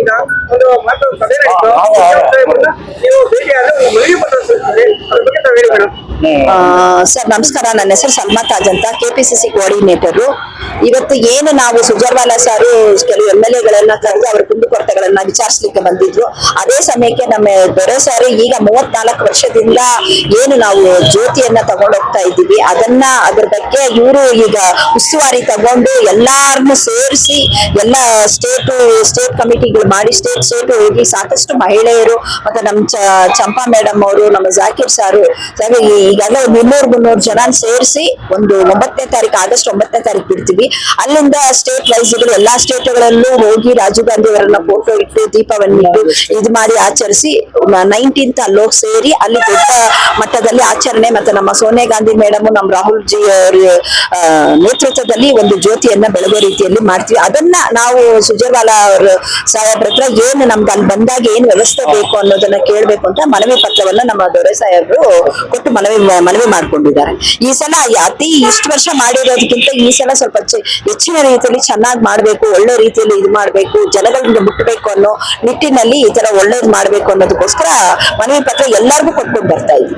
ಹಾಕ್ತೀರಾ ಒಂದು ಮಾತು ಸಭೆ ನಡೀತು ನೀವು ಸರ್ ನಮಸ್ಕಾರ ನನ್ನ ಹೆಸರು ಸಲ್ಮಾ ತಾಜ್ ಅಂತ ಕೆಪಿಸಿಸಿ ಕೋಆರ್ಡಿನೇಟರು ಇವತ್ತು ಏನು ನಾವು ಸುಜರ್ವಾಲಾ ಸಾರು ಕೆಲವು ಎಂ ಎಲ್ ಎಗಳನ್ನ ಕರೆದು ಅವರ ಕುಂದುಕೊರತೆಗಳನ್ನ ವಿಚಾರಿಸ್ಲಿಕ್ಕೆ ಬಂದಿದ್ರು. ಅದೇ ಸಮಯಕ್ಕೆ ನಮ್ಮ ದೊರೆ ಸಾರು ಈಗ ಮೂವತ್ನಾಲ್ಕು ವರ್ಷದಿಂದ ಏನು ನಾವು ಜ್ಯೋತಿಯನ್ನ ತಗೊಂಡೋಗ್ತಾ ಇದ್ದೀವಿ. ಅದನ್ನ ಅದ್ರ ಬಗ್ಗೆ ಇವರು ಈಗ ಉಸ್ತುವಾರಿ ತಗೊಂಡು ಎಲ್ಲಾರನ್ನು ಸೇರಿಸಿ ಎಲ್ಲ ಸ್ಟೇಟ್ ಸ್ಟೇಟ್ ಕಮಿಟಿಗಳು ಮಾಡಿ ಸ್ಟೇಟ್ ಸ್ಟೇಟ್ ಹೋಗಿ ಸಾಕಷ್ಟು ಮಹಿಳೆಯರು ಮತ್ತೆ ನಮ್ಮ ಚಂಪಾ ಮೇಡಮ್ ಅವರು ನಮ್ಮ ಜಾಕಿರ್ ಸಾರು ಸರ್ ಈಗೆಲ್ಲ ಒಂದು ಇನ್ನೂರು ಮುನ್ನೂರು ಜನ ಸೇರಿಸಿ ಒಂದು ಒಂಬತ್ತನೇ ತಾರೀಕು, ಆಗಸ್ಟ್ ಒಂಬತ್ತನೇ ತಾರೀಕು ಬಿಡ್ತೀವಿ. ಅಲ್ಲಿಂದ ಸ್ಟೇಟ್ ವೈಸ್ಗಳು ಎಲ್ಲಾ ಸ್ಟೇಟ್ಗಳಲ್ಲೂ ಹೋಗಿ ರಾಜೀವ್ ಗಾಂಧಿ ಅವರನ್ನ ಫೋಟೋ ಇಟ್ಟು, ದೀಪವನ್ನು ಇಟ್ಟು, ಇದು ಮಾಡಿ ಆಚರಿಸಿ ನೈನ್ಟೀನ್ತ್ ಅಲ್ಲೋಗಿ ಸೇರಿ ಅಲ್ಲಿ ದೊಡ್ಡ ಮಟ್ಟದಲ್ಲಿ ಆಚರಣೆ ಮತ್ತೆ ನಮ್ಮ ಸೋನಿಯಾ ಗಾಂಧಿ ಮೇಡಮ್, ನಮ್ಮ ರಾಹುಲ್ ಜಿ ಅವರ ನೇತೃತ್ವದಲ್ಲಿ ಒಂದು ಜ್ಯೋತಿಯನ್ನ ಬೆಳಗೋ ರೀತಿಯಲ್ಲಿ ಮಾಡ್ತೀವಿ. ಅದನ್ನ ನಾವು ಸುಜರ್ವಾಲಾ ಅವ್ರ ಸಾಹೇಬ್ರ ಹತ್ರ ಏನು ನಮ್ಗೆ ಅಲ್ಲಿ ಬಂದಾಗ ಏನ್ ವ್ಯವಸ್ಥೆ ಬೇಕು ಅನ್ನೋದನ್ನ ಕೇಳ್ಬೇಕು ಅಂತ ಮನವಿ ಪತ್ರವನ್ನ ನಮ್ಮ ದೊರೆ ಸಾಹೇಬ್ರು ಕೊಟ್ಟು ಮನವಿ ಮನವಿ ಮಾಡ್ಕೊಂಡಿದ್ದಾರೆ. ಈ ಸಲ ಅತಿ ಇಷ್ಟು ವರ್ಷ ಮಾಡಿರೋದಕ್ಕಿಂತ ಈ ಸಲ ಸ್ವಲ್ಪ ಹೆಚ್ಚು- ಹೆಚ್ಚಿನ ರೀತಿಯಲ್ಲಿ ಚೆನ್ನಾಗಿ ಮಾಡ್ಬೇಕು, ಒಳ್ಳೆ ರೀತಿಯಲ್ಲಿ ಇದು ಮಾಡ್ಬೇಕು, ಜನಗಳಿಂದ ಮುಟ್ಟಬೇಕು ಅನ್ನೋ ನಿಟ್ಟಿನಲ್ಲಿ ಈ ತರ ಒಳ್ಳೇದು ಮಾಡ್ಬೇಕು ಅನ್ನೋದಕ್ಕೋಸ್ಕರ ಮನವಿ ಪತ್ರ ಎಲ್ಲರಿಗೂ ಕೊಟ್ಕೊಂಡು ಬರ್ತಾ ಇದ್ವಿ.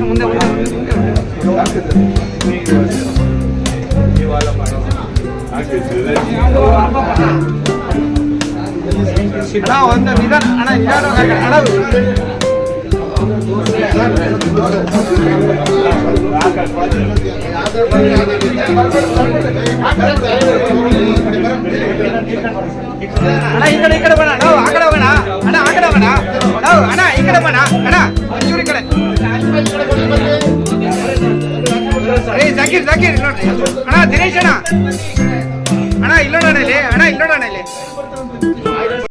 ಮುಂದೆ? நான் வந்து நிதான ஆனா நிதானம் அளவு అన్నా ఇక్కడ ఇక్కడ పోనా అక్కడ పోనా అన్నా అక్కడ పోనా అన్నా ఇక్కడ పోనా అన్నా చూడు ఇక్కడ జకీర్ జకీర్ అన్నా దినేష్ అన్నా ഇന്നോടാണല്ലേ?